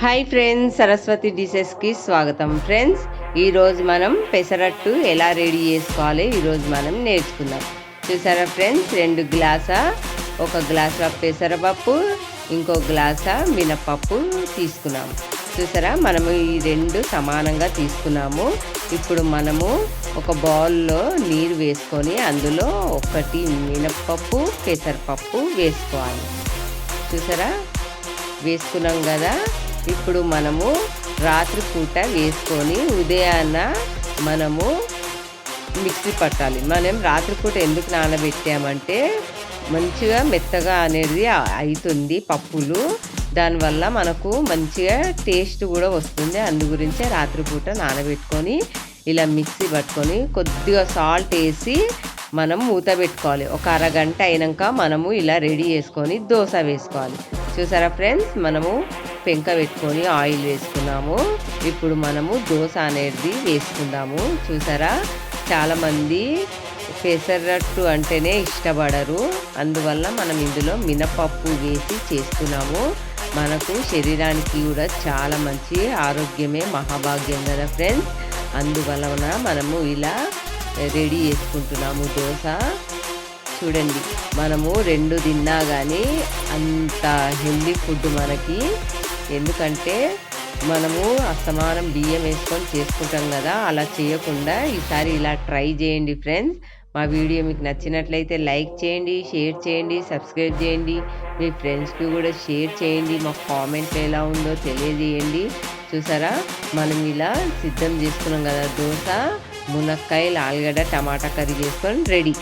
Hi friends Saraswati డిషెస్కి స్వాగతం. Friends ఈరోజు మనం పెసరట్టు ఎలా రెడీ చేసుకోవాలి? ఈరోజు మనం నేర్చుకుందాం. చూసారా ఫ్రెండ్స్ రెండు గ్లాసా ఒక గ్లాసా పెసరపప్పు ఇంకో గ్లాసా మినపప్పు తీసుకున్నాము చూసారా మనము ఈ రెండు సమానంగా తీసుకున్నాము. ఇప్పుడు మనము ఒక బౌల్లో నీరు వేసుకొని అందులో ఒకటి మినపప్పు పెసరపప్పు వేసుకోవాలి. చూసారా వేసుకున్నాం కదా. ఇప్పుడు మనము రాత్రిపూట వేసుకొని ఉదయాన్న మనము మిక్సీ పట్టాలి. మనం రాత్రిపూట ఎందుకు నానబెట్టామంటే మంచిగా మెత్తగా అనేది అవుతుంది పప్పులు. దానివల్ల మనకు మంచిగా టేస్ట్ కూడా వస్తుంది. అందు గురించే రాత్రిపూట నానబెట్టుకొని ఇలా మిక్సీ పట్టుకొని కొద్దిగా సాల్ట్ వేసి మనం మూత పెట్టుకోవాలి. ఒక అరగంట అయినాక మనము ఇలా రెడీ చేసుకొని దోశ వేసుకోవాలి. చూసారా ఫ్రెండ్స్? మనము పెంక పెట్టుకొని ఆయిల్ వేసుకున్నాము. ఇప్పుడు మనము దోశ అనేది వేసుకుందాము. చూసారా? చాలామంది పెసరట్టు అంటేనే ఇష్టపడరు. అందువల్ల మనం ఇందులో మినపప్పు వేసి చేస్తున్నాము. మనకు శరీరానికి కూడా చాలా మంచి ఆరోగ్యమే మహాభాగ్యం కదా ఫ్రెండ్స్? అందువలన మనము ఇలా రెడీ చేసుకుంటున్నాము దోశ. చూడండి మనము రెండు తిన్నా కానీ అంత హెల్దీ ఫుడ్ మనకి. ఎందుకంటే మనము అస్తమానం బియ్యం వేసుకొని చేసుకుంటాం కదా అలా చేయకుండా ఈసారి ఇలా ట్రై చేయండి ఫ్రెండ్స్. మా వీడియో మీకు నచ్చినట్లయితే లైక్ చేయండి షేర్ చేయండి సబ్స్క్రైబ్ చేయండి. మీ ఫ్రెండ్స్కి కూడా షేర్ చేయండి మా కామెంట్ ఎలా ఉందో తెలియజేయండి. చూసారా? మనం ఇలా సిద్ధం చేసుకున్నాం కదా దోశ మునక్కాయలు ఆలుగడ్డ టమాటా కర్రీ చేసుకొని రెడీ.